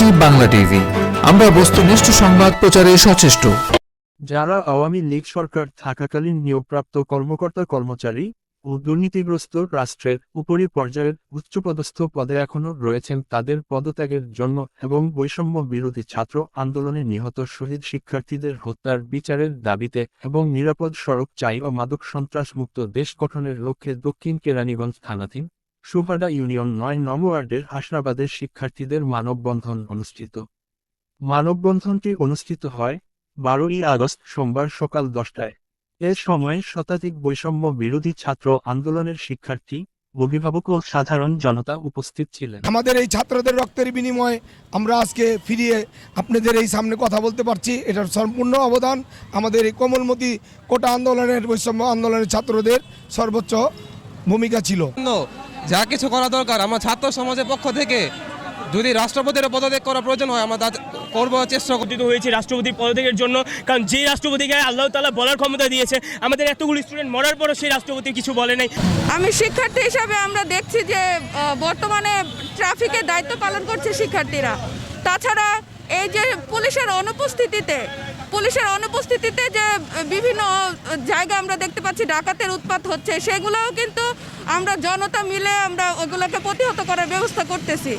ST Bangla TV. আমরা বস্তুনিষ্ঠ সংবাদ প্রচারে সচেষ্ট। যারা আওয়ামী লীগ সরকার থাকাকালীন নিয়োগপ্রাপ্ত কর্মকর্তা কর্মচারী ও দুর্নীতিগ্রস্ত রাষ্ট্রের উপরি পর্যায়ের উচ্চপদস্থ পদে এখনও রয়েছেন তাদের পদত্যাগের জন্য এবং বৈষম্য বিরোধী ছাত্র আন্দোলনে নিহত শহীদ শিক্ষার্থীদের হত্যার বিচারের দাবিতে এবং নিরাপদ সড়ক চাই ও মাদক সন্ত্রাস মুক্ত দেশ গঠনের লক্ষ্যে দক্ষিণ কেরানীগঞ্জ থানাধীন সুপাডা ইউনিয়ন নয় নম ওয়ার্ডের হাসনাবাদের শিক্ষার্থীদের মানববন্ধন অনুষ্ঠিত। মানববন্ধনটি অনুষ্ঠিত হয় বারোই আগস্ট সোমবার সকাল দশটায়। এ সময় শতাধিক বৈষম্য বিরোধী ছাত্র আন্দোলনের শিক্ষার্থী অভিভাবক ও সাধারণ জনতা উপস্থিত ছিলেন। আমাদের এই ছাত্রদের রক্তের বিনিময়ে আমরা আজকে ফিরিয়ে আপনাদের এই সামনে কথা বলতে পারছি। এটার সম্পূর্ণ অবদান আমাদের এই কোমলমতি কোটা আন্দোলনের বৈষম্য আন্দোলনের ছাত্রদের সর্বোচ্চ ভূমিকা ছিল। যা কিছু করা দরকার। আমরা ছাত্র সমাজের পক্ষ থেকে যদি রাষ্ট্রপতির পদত্যাগ করা প্রয়োজন হয় আমরা তা করব চেষ্টা। গঠিত হয়েছে রাষ্ট্রপতির পদত্যাগের জন্য। কারণ যে রাষ্ট্রপতিকে আল্লাহ তালা বলার ক্ষমতা দিয়েছে আমাদের এতগুলো স্টুডেন্ট মরার পরও সেই রাষ্ট্রপতি কিছু বলে নাই। আমি শিক্ষার্থী হিসাবে আমরা দেখছি যে বর্তমানে ট্রাফিকের দায়িত্ব পালন করছে শিক্ষার্থীরা। তাছাড়া এই যে পুলিশের অনুপস্থিতিতে পুলিশের অনুপস্থিতিতে যে বিভিন্ন জায়গা আমরা দেখতে পাচ্ছি, ডাকাতের উৎপাত হচ্ছে, সেগুলোও কিন্তু আমরা জনতা মিলে আমরা ওগুলোকে প্রতিহত করার ব্যবস্থা করতেছি।